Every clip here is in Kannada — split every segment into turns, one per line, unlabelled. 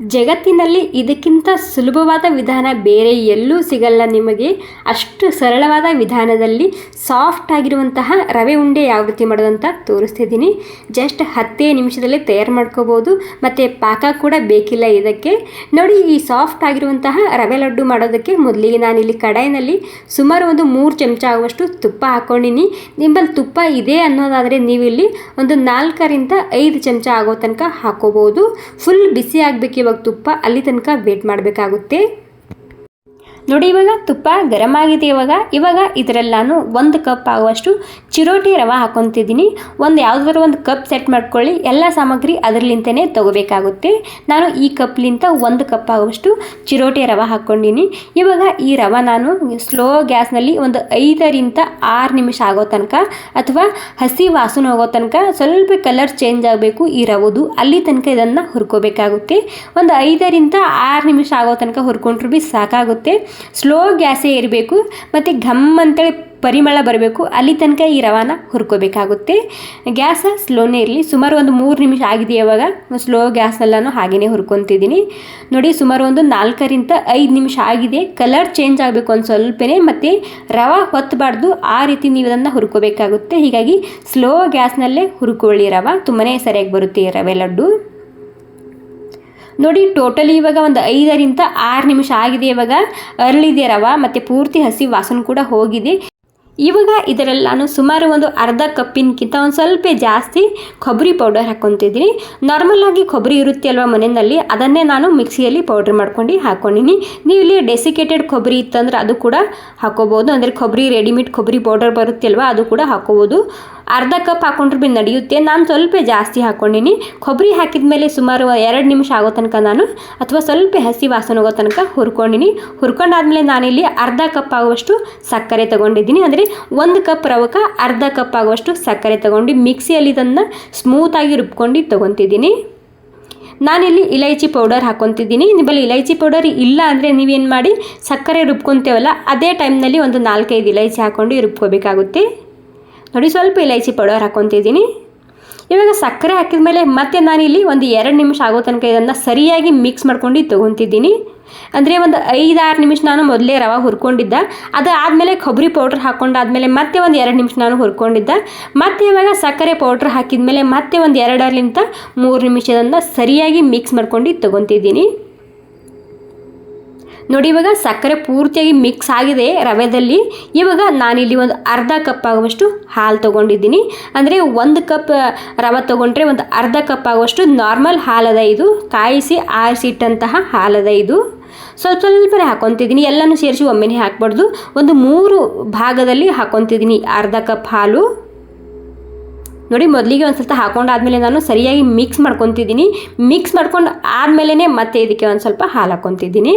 ಜಗತ್ತಿನಲ್ಲಿ ಇದಕ್ಕಿಂತ ಸುಲಭವಾದ ವಿಧಾನ ಬೇರೆ ಎಲ್ಲೂ ಸಿಗಲ್ಲ ನಿಮಗೆ. ಅಷ್ಟು ಸರಳವಾದ ವಿಧಾನದಲ್ಲಿ ಸಾಫ್ಟ್ ಆಗಿರುವಂತಹ ರವೆ ಉಂಡೆ ಯಾವ ರೀತಿ ಮಾಡೋದಂತ ತೋರಿಸ್ತಿದ್ದೀನಿ. ಜಸ್ಟ್ ಹತ್ತೇ ನಿಮಿಷದಲ್ಲಿ ತಯಾರು ಮಾಡ್ಕೋಬೋದು. ಮತ್ತು ಪಾಕ ಕೂಡ ಬೇಕಿಲ್ಲ ಇದಕ್ಕೆ. ನೋಡಿ, ಈ ಸಾಫ್ಟ್ ಆಗಿರುವಂತಹ ರವೆ ಲಡ್ಡು ಮಾಡೋದಕ್ಕೆ ಮೊದಲಿಗೆ ನಾನಿಲ್ಲಿ ಕಡಾಯಿನಲ್ಲಿ ಸುಮಾರು ಒಂದು ಮೂರು ಚಮಚ ಆಗುವಷ್ಟು ತುಪ್ಪ ಹಾಕ್ಕೊಂಡಿನಿ. ನಿಮ್ಮಲ್ಲಿ ತುಪ್ಪ ಇದೆ ಅನ್ನೋದಾದರೆ ನೀವಿಲ್ಲಿ ಒಂದು ನಾಲ್ಕರಿಂದ ಐದು ಚಮಚ ಆಗೋ ತನಕ ಹಾಕೋಬೋದು. ಫುಲ್ ಬಿಸಿ ಆಗಬೇಕು ಇವಾಗ ತುಪ್ಪ ಅಲ್ಲಿ ತನಕ ವೇಟ್ ಮಾಡಬೇಕಾಗುತ್ತೆ. ನೋಡಿ, ಇವಾಗ ತುಪ್ಪ ಗರಂ ಆಗಿದೆ ಇವಾಗ. ಇವಾಗ ಇದರಲ್ಲಿ ನಾನು ಒಂದು ಕಪ್ ಆಗುವಷ್ಟು ಚಿರೋಟಿ ರವೆ ಹಾಕೊತಿದ್ದೀನಿ. ಒಂದು ಯಾವುದಾದ್ರು ಒಂದು ಕಪ್ ಸೆಟ್ ಮಾಡ್ಕೊಳ್ಳಿ. ಎಲ್ಲ ಸಾಮಗ್ರಿ ಅದರಲಿಂತನೇ ತಗೋಬೇಕಾಗುತ್ತೆ. ನಾನು ಈ ಕಪ್ಲಿಂತ ಒಂದು ಕಪ್ ಆಗುವಷ್ಟು ಚಿರೋಟಿ ರವೆ ಹಾಕ್ಕೊಂಡಿನಿ. ಇವಾಗ ಈ ರವೆ ನಾನು ಸ್ಲೋ ಗ್ಯಾಸ್ನಲ್ಲಿ ಒಂದು ಐದರಿಂದ ಆರು ನಿಮಿಷ ಆಗೋ ತನಕ ಅಥವಾ ಹಸಿ ವಾಸನೆ ಹೋಗೋ ತನಕ ಸ್ವಲ್ಪ ಕಲರ್ ಚೇಂಜ್ ಆಗಬೇಕು ಈ ರವದು. ಅಲ್ಲಿ ತನಕ ಇದನ್ನು ಹುರ್ಕೋಬೇಕಾಗುತ್ತೆ. ಒಂದು ಐದರಿಂದ ಆರು ನಿಮಿಷ ಆಗೋ ತನಕ ಹುರ್ಕೊಂಡ್ರು ಭೀ ಸಾಕಾಗುತ್ತೆ. ಸ್ಲೋ ಗ್ಯಾಸೇ ಇರಬೇಕು ಮತ್ತು ಘಮ್ ಅಂತೇಳಿ ಪರಿಮಳ ಬರಬೇಕು. ಅಲ್ಲಿ ತನಕ ಈ ರವಾನ ಹುರ್ಕೋಬೇಕಾಗುತ್ತೆ. ಗ್ಯಾಸ ಸ್ಲೋನೇ ಇರಲಿ. ಸುಮಾರು ಒಂದು ಮೂರು ನಿಮಿಷ ಆಗಿದೆ ಇವಾಗ ಸ್ಲೋ ಗ್ಯಾಸೆಲ್ಲನೂ ಹಾಗೆಯೇ ಹುರ್ಕೊತಿದ್ದೀನಿ. ನೋಡಿ, ಸುಮಾರು ಒಂದು ನಾಲ್ಕರಿಂದ ಐದು ನಿಮಿಷ ಆಗಿದೆ. ಕಲರ್ ಚೇಂಜ್ ಆಗಬೇಕು ಒಂದು ಸ್ವಲ್ಪನೇ ಮತ್ತು ರವ ಹೊತ್ತಬಾರ್ದು ಆ ರೀತಿ ನೀವು ಅದನ್ನು ಹುರ್ಕೋಬೇಕಾಗುತ್ತೆ. ಹೀಗಾಗಿ ಸ್ಲೋ ಗ್ಯಾಸ್ನಲ್ಲೇ ಹುರ್ಕೊಳ್ಳಿ ರವ. ತುಂಬಾ ಸರಿಯಾಗಿ ಬರುತ್ತೆ ರವೆ ಲಡ್ಡು. ನೋಡಿ ಟೋಟಲಿ ಇವಾಗ ಒಂದು ಐದರಿಂದ ಆರು ನಿಮಿಷ ಆಗಿದೆ. ಇವಾಗ ಅರಳಿದೆ ರವ, ಮತ್ತು ಪೂರ್ತಿ ಹಸಿ ವಾಸನೆ ಕೂಡ ಹೋಗಿದೆ. ಇವಾಗ ಇದರಲ್ಲಿ ನಾನು ಸುಮಾರು ಒಂದು ಅರ್ಧ ಕಪ್ಪಿನಕ್ಕಿಂತ ಒಂದು ಸ್ವಲ್ಪ ಜಾಸ್ತಿ ಕೊಬ್ಬರಿ ಪೌಡರ್ ಹಾಕ್ಕೊತಿದ್ದೀನಿ. ನಾರ್ಮಲಾಗಿ ಕೊಬ್ಬರಿ ಇರುತ್ತೆ ಅಲ್ವಾ ಮನೆಯಲ್ಲಿ, ಅದನ್ನೇ ನಾನು ಮಿಕ್ಸಿಯಲ್ಲಿ ಪೌಡ್ರ್ ಮಾಡ್ಕೊಂಡು ಹಾಕ್ಕೊಂಡಿನಿ ನೀವು ಇಲ್ಲಿ ಡೆಸಿಕೇಟೆಡ್ ಕೊಬ್ಬರಿ ಇತ್ತಂದ್ರೆ ಅದು ಕೂಡ ಹಾಕೋಬೋದು. ಅಂದರೆ ಕೊಬ್ಬರಿ ರೆಡಿಮೇಡ್ ಕೊಬ್ಬರಿ ಪೌಡರ್ ಬರುತ್ತೆ ಅಲ್ವಾ ಅದು ಕೂಡ ಹಾಕೋಬೋದು. ಅರ್ಧ ಕಪ್ ಹಾಕೊಂಡ್ರು ಭೀ ನಡೆಯುತ್ತೆ. ನಾನು ಸ್ವಲ್ಪ ಜಾಸ್ತಿ ಹಾಕೊಂಡಿನಿ. ಕೊಬ್ಬರಿ ಹಾಕಿದ ಮೇಲೆ ಸುಮಾರು ಎರಡು ನಿಮಿಷ ಆಗೋ ತನಕ ನಾನು ಅಥವಾ ಸ್ವಲ್ಪ ಹಸಿ ವಾಸನೆ ಹೋಗೋ ತನಕ ಹುರ್ಕೊಂಡಿನಿ. ಹುರ್ಕೊಂಡಾದ್ಮೇಲೆ ನಾನಿಲ್ಲಿ ಅರ್ಧ ಕಪ್ ಆಗುವಷ್ಟು ಸಕ್ಕರೆ ತಗೊಂಡಿದ್ದೀನಿ. ಅಂದರೆ ಒಂದು ಕಪ್ ರವಕ್ಕೆ ಅರ್ಧ ಕಪ್ ಆಗುವಷ್ಟು ಸಕ್ಕರೆ ತಗೊಂಡು ಮಿಕ್ಸಿಯಲ್ಲಿ ಇದನ್ನು ಸ್ಮೂತಾಗಿ ರುಬ್ಕೊಂಡು ತೊಗೊತಿದ್ದೀನಿ. ನಾನಿಲ್ಲಿ ಇಲೈಚಿ ಪೌಡರ್ ಹಾಕೊತಿದ್ದೀನಿ. ನಿಮ್ಮಲ್ಲಿ ಇಲೈಚಿ ಪೌಡರ್ ಇಲ್ಲ ಅಂದರೆ ನೀವೇನು ಮಾಡಿ ಸಕ್ಕರೆ ರುಬ್ಕೊತೇವಲ್ಲ, ಅದೇ ಟೈಮ್ನಲ್ಲಿ ಒಂದು ನಾಲ್ಕೈದು ಇಲೈಚಿ ಹಾಕ್ಕೊಂಡು ರುಬ್ಕೋಬೇಕಾಗುತ್ತೆ. ನೋಡಿ, ಸ್ವಲ್ಪ ಇಲೈಚಿ ಪೌಡರ್ ಹಾಕ್ಕೊತಿದ್ದೀನಿ ಇವಾಗ ಸಕ್ಕರೆ ಹಾಕಿದ ಮೇಲೆ ಮತ್ತೆ ನಾನಿಲ್ಲಿ ಒಂದು ಎರಡು ನಿಮಿಷ ಆಗೋ ತನಕ ಇದನ್ನು ಸರಿಯಾಗಿ ಮಿಕ್ಸ್ ಮಾಡ್ಕೊಂಡು ತೊಗೊತಿದ್ದೀನಿ. ಅಂದರೆ ಒಂದು ಐದಾರು ನಿಮಿಷ ನಾನು ಮೊದಲೇ ರವೆ ಹುರ್ಕೊಂಡಿದ್ದ. ಅದು ಆದಮೇಲೆ ಕೊಬ್ಬರಿ ಪೌಡ್ರ್ ಹಾಕ್ಕೊಂಡಾದ್ಮೇಲೆ ಮತ್ತೆ ಒಂದು ಎರಡು ನಿಮಿಷ ನಾನು ಹುರ್ಕೊಂಡಿದ್ದ. ಮತ್ತೆ ಇವಾಗ ಸಕ್ಕರೆ ಪೌಡ್ರ್ ಹಾಕಿದ ಮೇಲೆ ಮತ್ತೆ ಒಂದು ಎರಡರಿಂದ ಮೂರು ನಿಮಿಷದಿಂದ ಸರಿಯಾಗಿ ಮಿಕ್ಸ್ ಮಾಡ್ಕೊಂಡು ತೊಗೊತಿದ್ದೀನಿ. ನೋಡಿ, ಇವಾಗ ಸಕ್ಕರೆ ಪೂರ್ತಿಯಾಗಿ ಮಿಕ್ಸ್ ಆಗಿದೆ ರವೆದಲ್ಲಿ. ಇವಾಗ ನಾನಿಲ್ಲಿ ಒಂದು ಅರ್ಧ ಕಪ್ ಆಗುವಷ್ಟು ಹಾಲು ತೊಗೊಂಡಿದ್ದೀನಿ. ಅಂದರೆ ಒಂದು ಕಪ್ ರವೆ ತೊಗೊಂಡ್ರೆ ಒಂದು ಅರ್ಧ ಕಪ್ ಆಗುವಷ್ಟು ನಾರ್ಮಲ್ ಹಾಲದ ಇದು, ಕಾಯಿಸಿ ಆರಿಸಿಟ್ಟಂತಹ ಹಾಲದ ಇದು. ಸ್ವಲ್ಪ ಸ್ವಲ್ಪನೇ ಹಾಕೊತಿದ್ದೀನಿ. ಎಲ್ಲನೂ ಸೇರಿಸಿ ಒಮ್ಮೆನೇ ಹಾಕ್ಬಾರ್ದು. ಒಂದು ಮೂರು ಭಾಗದಲ್ಲಿ ಹಾಕೊತಿದ್ದೀನಿ ಅರ್ಧ ಕಪ್ ಹಾಲು. ನೋಡಿ, ಮೊದಲಿಗೆ ಒಂದು ಸ್ವಲ್ಪ ಹಾಕೊಂಡಾದ್ಮೇಲೆ ನಾನು ಸರಿಯಾಗಿ ಮಿಕ್ಸ್ ಮಾಡ್ಕೊತಿದ್ದೀನಿ. ಮಿಕ್ಸ್ ಮಾಡ್ಕೊಂಡು ಆದಮೇಲೆ ಮತ್ತೆ ಇದಕ್ಕೆ ಒಂದು ಸ್ವಲ್ಪ ಹಾಲು ಹಾಕ್ಕೊತಿದ್ದೀನಿ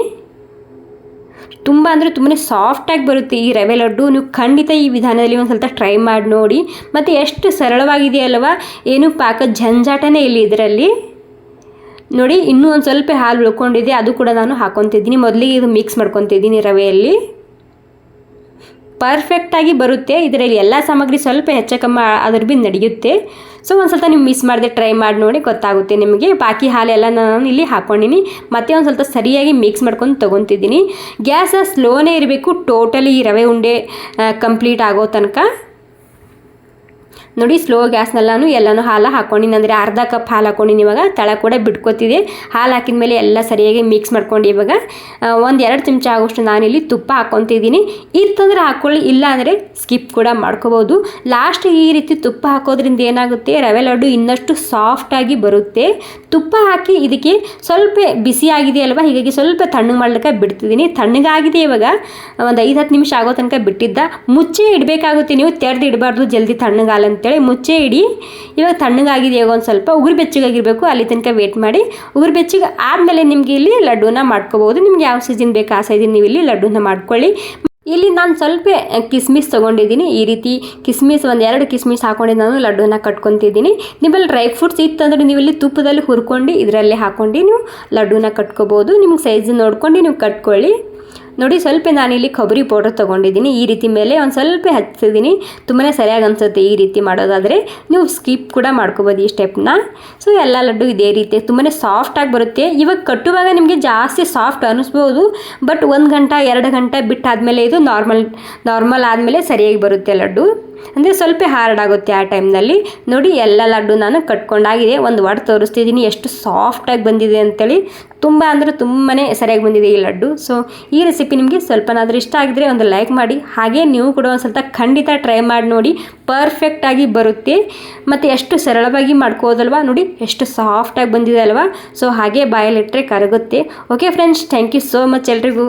ತುಂಬ ಅಂದರೆ ತುಂಬಾ ಸಾಫ್ಟಾಗಿ ಬರುತ್ತೆ ಈ ರವೆ ಲಡ್ಡು. ನೀವು ಖಂಡಿತ ಈ ವಿಧಾನದಲ್ಲಿ ಒಂದು ಸ್ವಲ್ಪ ಟ್ರೈ ಮಾಡಿ ನೋಡಿ. ಮತ್ತು ಎಷ್ಟು ಸರಳವಾಗಿದೆಯಲ್ವ ಏನು ಪಾಕ ಜಂಜಾಟನೇ ಇಲ್ಲ ಇದರಲ್ಲಿ. ನೋಡಿ, ಇನ್ನೂ ಒಂದು ಸ್ವಲ್ಪ ಹಾಲು ಉಳ್ಕೊಂಡಿದೆ. ಅದು ಕೂಡ ನಾನು ಹಾಕೊತಿದ್ದೀನಿ. ಮೊದಲಿಗೆ ಇದು ಮಿಕ್ಸ್ ಮಾಡ್ಕೊತಿದ್ದೀನಿ ರವೆಯಲ್ಲಿ. ಪರ್ಫೆಕ್ಟಾಗಿ ಬರುತ್ತೆ. ಇದರಲ್ಲಿ ಎಲ್ಲ ಸಾಮಗ್ರಿ ಸ್ವಲ್ಪ ಹೆಚ್ಚು ಕಮ್ಮಿ ಅದ್ರ ಬಿ ನಡೆಯುತ್ತೆ. ಸೊ ಒಂದು ಸ್ವಲ್ಪ ನೀವು ಮಿಸ್ ಮಾಡದೆ ಟ್ರೈ ಮಾಡಿ ನೋಡಿ ಗೊತ್ತಾಗುತ್ತೆ ನಿಮಗೆ. ಬಾಕಿ ಹಾಲೆಲ್ಲ ನಾನು ಇಲ್ಲಿ ಹಾಕ್ಕೊಂಡಿನಿ ಮತ್ತೆ ಒಂದು ಸ್ವಲ್ಪ ಸರಿಯಾಗಿ ಮಿಕ್ಸ್ ಮಾಡ್ಕೊಂಡು ತೊಗೊತಿದ್ದೀನಿ. ಗ್ಯಾಸ ಸ್ಲೋನೇ ಇರಬೇಕು. ಟೋಟಲಿ ರವೆ ಉಂಡೆ ಕಂಪ್ಲೀಟ್ ಆಗೋ ತನಕ. ನೋಡಿ ಸ್ಲೋ ಗ್ಯಾಸ್ನಲ್ಲಾನು ಎಲ್ಲನೂ ಹಾಲು ಹಾಕ್ಕೊಂಡಿನಿ ಅಂದರೆ ಅರ್ಧ ಕಪ್ ಹಾಲು ಹಾಕ್ಕೊಂಡಿನಿ ಇವಾಗ ತಳ ಕೂಡ ಬಿಟ್ಕೋತಿದೆ. ಹಾಲು ಹಾಕಿದ ಮೇಲೆ ಎಲ್ಲ ಸರಿಯಾಗಿ ಮಿಕ್ಸ್ ಮಾಡ್ಕೊಂಡು ಇವಾಗ. ಒಂದು ಎರಡು ಚಮಚ ಆಗೋಷ್ಟು ನಾನಿಲ್ಲಿ ತುಪ್ಪ ಹಾಕ್ಕೊತಿದ್ದೀನಿ. ಇತ್ತಂದ್ರೆ ಹಾಕ್ಕೊಳ್ಳಿ ಇಲ್ಲ ಅಂದರೆ ಸ್ಕಿಪ್ ಕೂಡ ಮಾಡ್ಕೋಬೋದು. ಲಾಸ್ಟ್ ಈ ರೀತಿ ತುಪ್ಪ ಹಾಕೋದ್ರಿಂದ ಏನಾಗುತ್ತೆ, ರವೆ ಲಡ್ಡು ಇನ್ನಷ್ಟು ಸಾಫ್ಟಾಗಿ ಬರುತ್ತೆ. ತುಪ್ಪ ಹಾಕಿ ಇದಕ್ಕೆ ಸ್ವಲ್ಪ ಬಿಸಿಯಾಗಿದೆ ಅಲ್ವಾ, ಹೀಗಾಗಿ ಸ್ವಲ್ಪ ತಣ್ಣಗೆ ಮಾಡ್ಲಿಕ್ಕೆ ಬಿಡ್ತಿದ್ದೀನಿ. ತಣ್ಣಗಾಗಿದೆ ಇವಾಗ, ಒಂದು ಐದು ಹತ್ತು ನಿಮಿಷ ಆಗೋ ತನಕ ಬಿಟ್ಟಿದ್ದ. ಮುಚ್ಚೆ ಇಡಬೇಕಾಗುತ್ತೆ ನೀವು, ತೆರೆದು ಇಡಬಾರ್ದು, ಜಲ್ದಿ ತಣ್ಣಗಾಲ ಅಂತೇಳಿ ಮುಚ್ಚೆ ಇಡಿ. ಇವಾಗ ತಣ್ಣಗಾಗಿದೆ ಒಂದು ಸ್ವಲ್ಪ ಉಗುರು ಬೆಚ್ಚಗಾಗಿರಬೇಕು. ಅಲ್ಲಿ ತನಕ ವೇಟ್ ಮಾಡಿ. ಉಗುರು ಬೆಚ್ಚಗೆ ಆದಮೇಲೆ ನಿಮಗೆ ಇಲ್ಲಿ ಲಡ್ಡೂನ ಮಾಡ್ಕೋಬೋದು. ನಿಮ್ಗೆ ಯಾವ ಸೀಸನ್ ಬೇಕು ಆ ಸೈಜಿನ ನೀವು ಇಲ್ಲಿ ಲಡ್ಡೂನ ಮಾಡ್ಕೊಳ್ಳಿ. ಇಲ್ಲಿ ನಾನು ಸ್ವಲ್ಪ ಕಿಸ್ಮಿಸ್ ತೊಗೊಂಡಿದ್ದೀನಿ. ಈ ರೀತಿ ಕಿಸ್ಮಿಸ್ ಒಂದು ಎರಡು ಕಿಸ್ಮಿಸ್ ಹಾಕೊಂಡು ನಾನು ಲಡ್ಡೂನ ಕಟ್ಕೊತಿದ್ದೀನಿ. ನಿಮ್ಮಲ್ಲಿ ಡ್ರೈ ಫ್ರೂಟ್ಸ್ ಇತ್ತಂದರೆ ನೀವು ಇಲ್ಲಿ ತುಪ್ಪದಲ್ಲಿ ಹುರ್ಕೊಂಡು ಇದರಲ್ಲೇ ಹಾಕ್ಕೊಂಡು ನೀವು ಲಡ್ಡೂನ ಕಟ್ಕೋಬೋದು. ನಿಮ್ಗೆ ಸೈಜ್ ನೋಡ್ಕೊಂಡು ನೀವು ಕಟ್ಕೊಳ್ಳಿ. ನೋಡಿ ಸ್ವಲ್ಪ ನಾನಿಲ್ಲಿ ಕೊಬ್ಬರಿ ಪೌಡರ್ ತೊಗೊಂಡಿದ್ದೀನಿ. ಈ ರೀತಿ ಮೇಲೆ ಒಂದು ಸ್ವಲ್ಪ ಹಚ್ತಿದ್ದೀನಿ ತುಂಬಾ ಸರಿಯಾಗಿ ಅನಿಸುತ್ತೆ ಈ ರೀತಿ ಮಾಡೋದಾದರೆ. ನೀವು ಸ್ಕಿಪ್ ಕೂಡ ಮಾಡ್ಕೋಬೋದು ಈ ಸ್ಟೆಪ್ನ ಸೊ ಎಲ್ಲ ಲಡ್ಡು ಇದೇ ರೀತಿ ತುಂಬಾ ಸಾಫ್ಟಾಗಿ ಬರುತ್ತೆ. ಇವಾಗ ಕಟ್ಟುವಾಗ ನಿಮಗೆ ಜಾಸ್ತಿ ಸಾಫ್ಟ್ ಅನ್ನಿಸ್ಬೋದು ಬಟ್ ಒಂದು ಗಂಟೆ, ಎರಡು ಗಂಟೆ ಬಿಟ್ಟಾದಮೇಲೆ ಇದು ನಾರ್ಮಲ್ ನಾರ್ಮಲ್ ಆದಮೇಲೆ ಸರಿಯಾಗಿ ಬರುತ್ತೆ ಲಡ್ಡು. ಅಂದರೆ ಸ್ವಲ್ಪ ಹಾರ್ಡ್ ಆಗುತ್ತೆ ಆ ಟೈಮ್ನಲ್ಲಿ ನೋಡಿ ಎಲ್ಲ ಲಡ್ಡು ನಾನು ಕಟ್ಕೊಂಡಾಗಿದೆ ಒಂದು ವಾಡ್ ತೋರಿಸ್ತಿದ್ದೀನಿ. ಎಷ್ಟು ಸಾಫ್ಟಾಗಿ ಬಂದಿದೆ ಅಂತೇಳಿ. ತುಂಬ ಅಂದರೆ ತುಂಬಾ ಸರಿಯಾಗಿ ಬಂದಿದೆ ಈ ಲಡ್ಡು. ಸೊ ಈ ರೆಸಿಪಿ ನಿಮಗೆ ಸ್ವಲ್ಪನಾದರೂ ಇಷ್ಟ ಆಗಿದ್ರೆ ಒಂದು ಲೈಕ್ ಮಾಡಿ. ಹಾಗೆ ನೀವು ಕೂಡ ಒಂದು ಸ್ವಲ್ಪ ಖಂಡಿತ ಟ್ರೈ ಮಾಡಿ ನೋಡಿ. ಪರ್ಫೆಕ್ಟಾಗಿ ಬರುತ್ತೆ. ಮತ್ತು ಎಷ್ಟು ಸರಳವಾಗಿ ಮಾಡ್ಕೋದಲ್ವಾ ನೋಡಿ. ಎಷ್ಟು ಸಾಫ್ಟಾಗಿ ಬಂದಿದೆ ಅಲ್ವಾ. ಸೊ ಹಾಗೆ ಬಾಯಲ್ಲಿಟ್ಟರೆ ಕರಗುತ್ತೆ. Okay friends thank you so much ಎಲ್ರಿಗೂ.